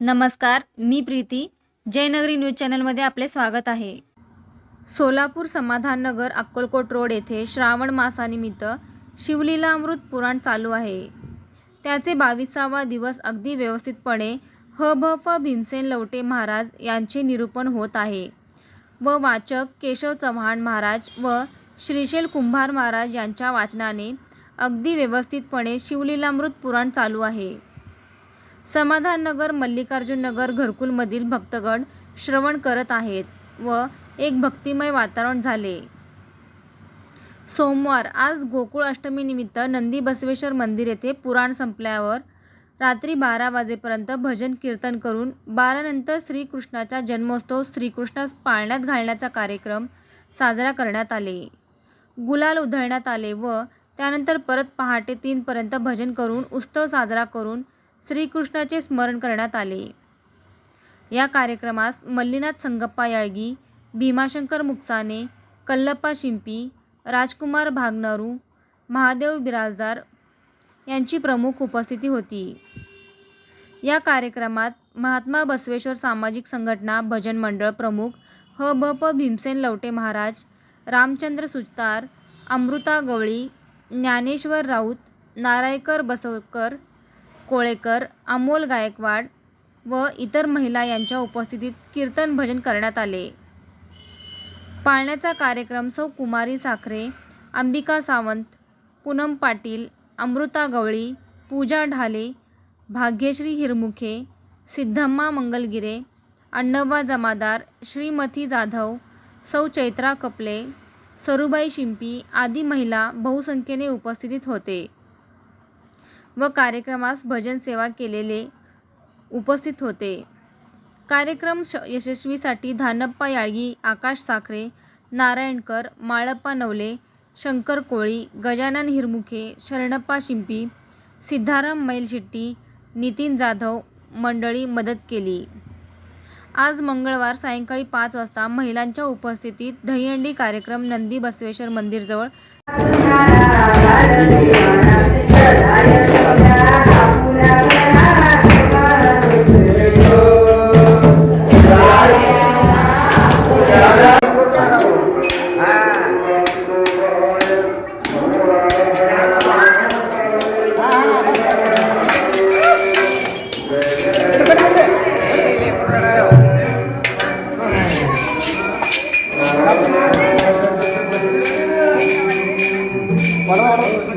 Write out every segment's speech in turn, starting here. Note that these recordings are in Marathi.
नमस्कार मी प्रीती. जयनगरी न्यूज चॅनलमध्ये आपले स्वागत आहे. सोलापूर समाधाननगर अक्कलकोट रोड येथे श्रावण मासानिमित्त शिवलीला अमृत पुराण चालू आहे. त्याचे बावीसावा दिवस अगदी व्यवस्थितपणे ह भ फ भीमसेन लवटे महाराज यांचे निरूपण होत आहे व वाचक केशव चव्हाण महाराज व श्रीशैल कुंभार महाराज यांच्या वाचनाने अगदी व्यवस्थितपणे शिवलीलामृत पुराण चालू आहे. समाधाननगर मल्लिकार्जुननगर घरकुलमधील भक्तगण श्रवण करत आहेत व एक भक्तिमय वातावरण झाले. सोमवार आज गोकुळ अष्टमीनिमित्त नंदी बसवेश्वर मंदिर येथे पुराण संपल्यावर रात्री बारा वाजेपर्यंत भजन कीर्तन करून बारानंतर श्रीकृष्णाचा जन्मोत्सव श्रीकृष्णास पाळण्यात घालण्याचा कार्यक्रम साजरा करण्यात आले. गुलाल उधळण्यात आले व त्यानंतर परत पहाटे तीनपर्यंत भजन करून उत्सव साजरा करून श्रीकृष्णाचे स्मरण करण्यात आले. या कार्यक्रमास मल्लीनाथ संगप्पा याळगी भीमाशंकर मुक्साने कल्लप्पा शिंपी राजकुमार भागनरू महादेव बिराजदार यांची प्रमुख उपस्थिती होती. या कार्यक्रमात महात्मा बसवेश्वर सामाजिक संघटना भजन मंडळ प्रमुख ह ब प भीमसेन लवटे महाराज रामचंद्र सुतार अमृता गवळी ज्ञानेश्वर राऊत नारायकर बसवकर कोळेकर अमोल गायकवाड व इतर महिला यांच्या उपस्थितीत कीर्तन भजन करण्यात आले. पाळण्याचा कार्यक्रम सौ कुमारी साखरे अंबिका सावंत पूनम पाटील अमृता गवळी पूजा ढाले भाग्यश्री हिरमुखे सिद्धम्मा मंगलगिरे अण्णवा जमादार श्रीमती जाधव सौ चैत्रा कपले सरुबाई शिंपी आदी महिला बहुसंख्येने उपस्थितीत होते. व कार्यक्रमास भजन सेवा केलेले उपस्थित होते. कार्यक्रम श यशस्वीसाठी धानप्पा याळगी आकाश साखरे नारायणकर माळप्पा नवले शंकर कोळी गजानन हिरमुखे शरणप्पा शिंपी सिद्धाराम मैलशेट्टी नितीन जाधव मंडळी मदत केली. आज मंगळवार सायंकाळी पाच वाजता महिलांच्या उपस्थितीत दहीहंडी कार्यक्रम नंदी बसवेश्वर मंदिरजवळ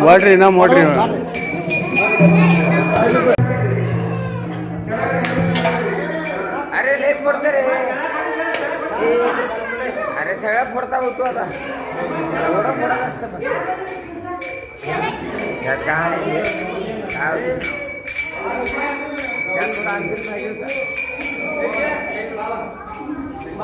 மோட்டரினா மோட்டரி अरे लय पडतं रे अरे सगळा पडता होतो आता एवढा पडत असतं पण त्यात काय काय आणखी नाही होता